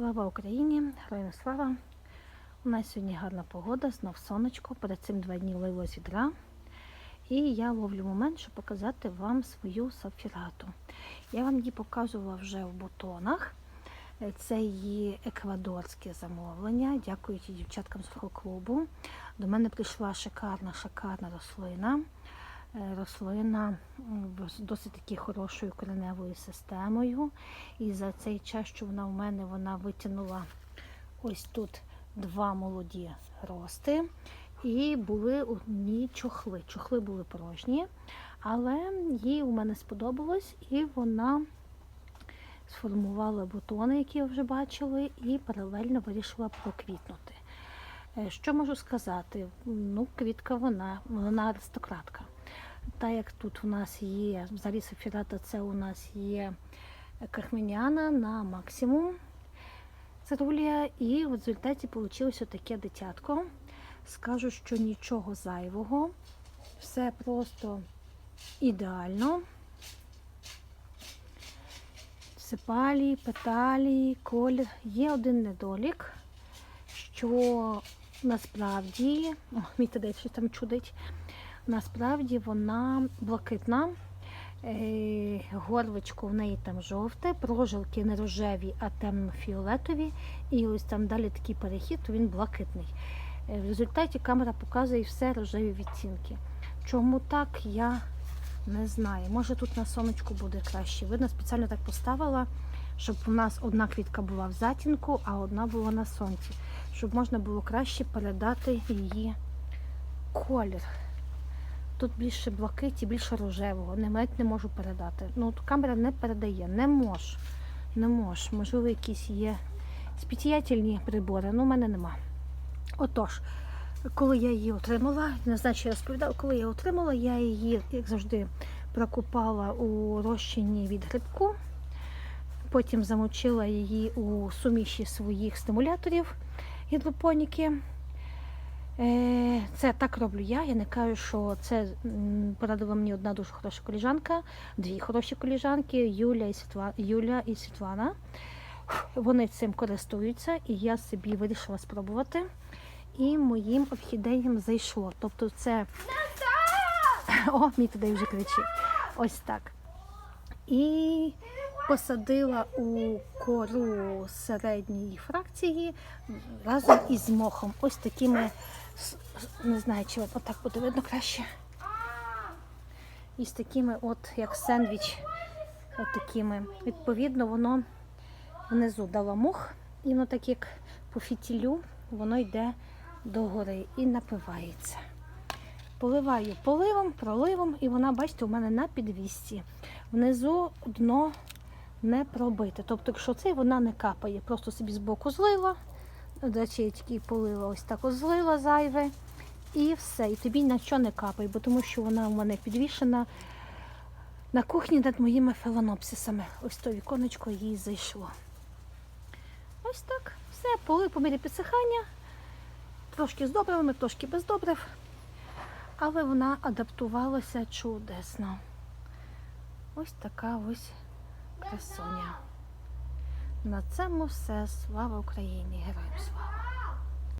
Слава Україні! Героям слава! У нас сьогодні гарна погода, знов сонечко. Перед цим два дні лило з відра. І я ловлю момент, щоб показати вам свою сапфірату. Я вам її показувала вже в бутонах. Це її еквадорське замовлення. Дякуючи дівчаткам з клубу. До мене прийшла шикарна, шикарна рослина. Е, Рослина з досить таки хорошою кореневою системою. І за цей час, що вона в мене, вона витягнула ось тут два молоді рости. І були одні чохли. Чохли були порожні, але їй у мене сподобалось, і вона сформувала бутони, які ви вже бачили, і паралельно вирішила проквітнути. Е, Що можу сказати? Ну, квітка вона, вона аристократка. Так як тут у нас є, взагалі сафірата, це у нас є кахменяна на максимум цирулія, і в результаті вийшло таке дитятко. Скажу, що нічого зайвого, все просто ідеально. Сипалії, петалії, колір. Є один недолік, що насправді, о, мій тадей щось там чудить, насправді вона блакитна. Е, Горлочко в неї там жовте, прожилки не рожеві, а темно-фіолетові. І ось там далі такий перехід, то він блакитний. Е, В результаті камера показує все рожеві відтінки. Чому так, я не знаю. Може тут на сонечку буде краще. Видно, спеціально так поставила, щоб у нас одна квітка була в затінку, а одна була на сонці. Щоб можна було краще передати її колір. Тут більше блакиті, більше рожевого. Навіть не можу передати. Ну, от камера не передає, не мож. Не мож. Можливо, якісь є спеціальні прибори, але в мене нема. Отож, коли я її отримала, не знаю, я розповідала, коли я отримала, я її, як завжди, прокупала у розчині від грибку. Потім замочила її у суміші своїх стимуляторів гідропоніки. Е, Це так роблю я. Я не кажу, що це порадила мені одна дуже хороша коліжанка, дві хороші коліжанки Юля і Світла... Юля і Світлана. Вони цим користуються, і я собі вирішила спробувати. І моїм орхідеям зайшло. Тобто це. О, мій туди вже кричить. Ось так. І посадила у кору середньої фракції разом із мохом. Ось такими, не знаю, чи от отак буде видно краще. І з такими, от як сендвіч, от такими. Відповідно, воно внизу дало мох, і воно так як по фітілю, воно йде догори і напивається. Поливаю поливом, проливом, і вона, бачите, у мене на підвісці. Внизу дно не пробите. Тобто, якщо це вона не капає, просто собі збоку злила, до полила ось так ось злила зайве, і все. І тобі на що не капає, бо тому що вона у мене підвішена на кухні над моїми феланопсисами. Ось то віконечко їй зайшло. Ось так. Все, полив по мірі підсихання. Трошки з добривами, трошки без добрив. Але вона адаптувалася чудесно. Ось така ось красуня. На цьому все. Слава Україні! Героям слава!